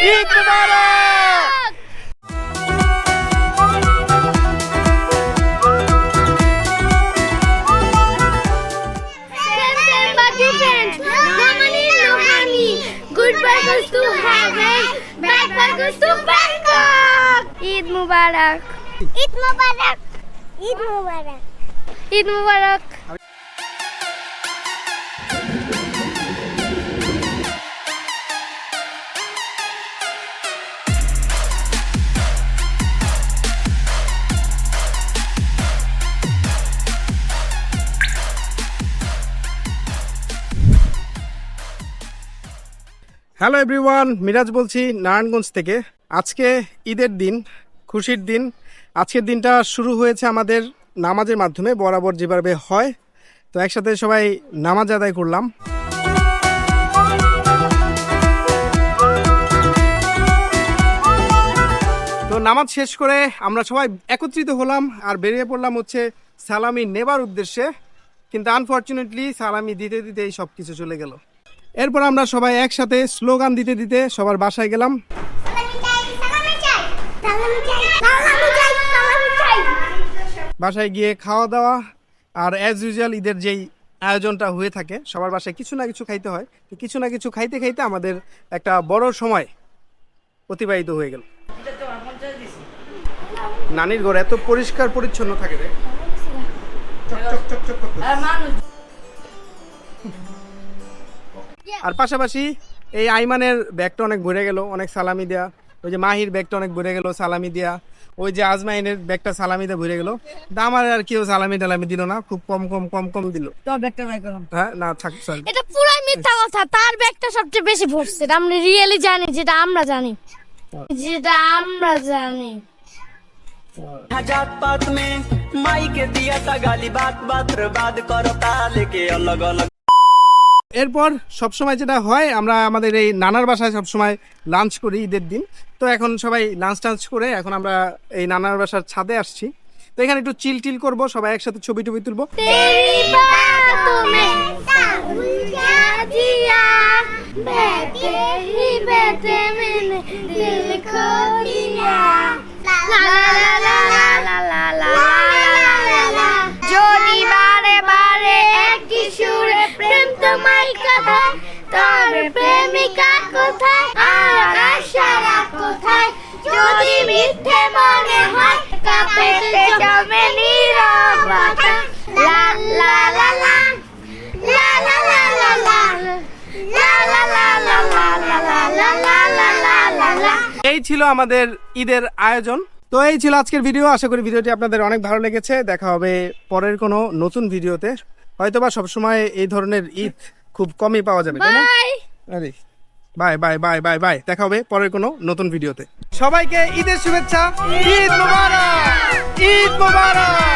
Eid Mubarak goes to heaven, goes to Bangkok. Eid Mubarak. Eid Mubarak. Eid Mubarak. Eid Mubarak. Hello everyone Miraj বলছি, নারায়ণগঞ্জ থেকে। আজকে ঈদের দিন, খুশির দিন। আজকের দিনটা শুরু হয়েছে আমাদের নামাজের মাধ্যমে, বরাবর যেভাবে হয়। তো একসাথে সবাই নামাজ আদায় করলাম। তো নামাজ শেষ করে আমরা সবাই একত্রিত হলাম, আর বেরিয়ে পড়লাম হচ্ছে সালামি নেবার উদ্দেশ্যে। কিন্তু আনফর্চুনেটলি সালামি দিতে দিতে এই সব কিছু চলে গেল। এরপর আমরা সবাই একসাথে স্লোগান দিতে দিতে সবার বাসায় গেলাম. বাসায় গিয়ে খাওয়া দাওয়া আর অ্যাজ ইউজুয়াল ঈদের যেই আয়োজনটা হয়ে থাকে, সবার বাসায় কিছু না কিছু খাইতে হয় তো কিছু না কিছু খাইতে খাইতে আমাদের একটা বড় সময় অতিবাহিত হয়ে গেল নানির ঘর এত পরিষ্কার পরিচ্ছন্ন থাকে রে চক চক চক চক। আর পাশাপাশি এই আইমানের ব্যাগটা অনেক ঘুরে গেল অনেক সালামি দেয়া। ওই যে মাহির ব্যাগটা অনেক ঘুরে গেল সালামি দেয়া। ওই যে আজমাইনের ব্যাগটা সালামিতে ঘুরে গেল। দামার আর কেউ সালামি টালামি দিল না খুব কম কম কম কম দিল। হ্যাঁ, না থাক এটা পুরো মিথ্যা কথা তার ব্যাগটা সবচেয়ে বেশি ভরছে রিয়েলি জানি যেটা আমরা জানি। যেটা আমরা জানি। পাত মে মাইকে দিয়া তা গালি বাত বাত বাদ অলগ অলগ এরপর সবসময় যেটা হয়, আমরা আমাদের এই নানার বাসায় সবসময় লাঞ্চ করি ঈদের দিন। তো এখন সবাই লাঞ্চ টাঞ্চ করে এখন আমরা এই নানার বাসার ছাদে আসছি। তো এখানে একটু চিল টিল করব, সবাই একসাথে ছবি টবি তুলবো। হয় জমে নীরবতা লা লা লা লা লা লা লা লা লা এই ছিল আমাদের ঈদের আয়োজন তো এই ছিল আজকের ভিডিও আশা করি ভিডিওটি আপনাদের অনেক ভালো লেগেছে দেখা হবে পরের কোনো নতুন ভিডিওতে হয়তোবা সবসময় এই ধরনের ঈদ খুব কমই পাওয়া যাবে তাই না আরে bye bye bye bye bye দেখা হবে পরের কোনো নতুন ভিডিওতে সবাইকে ঈদের শুভেচ্ছা ঈদ মোবারক ঈদ মোবারক!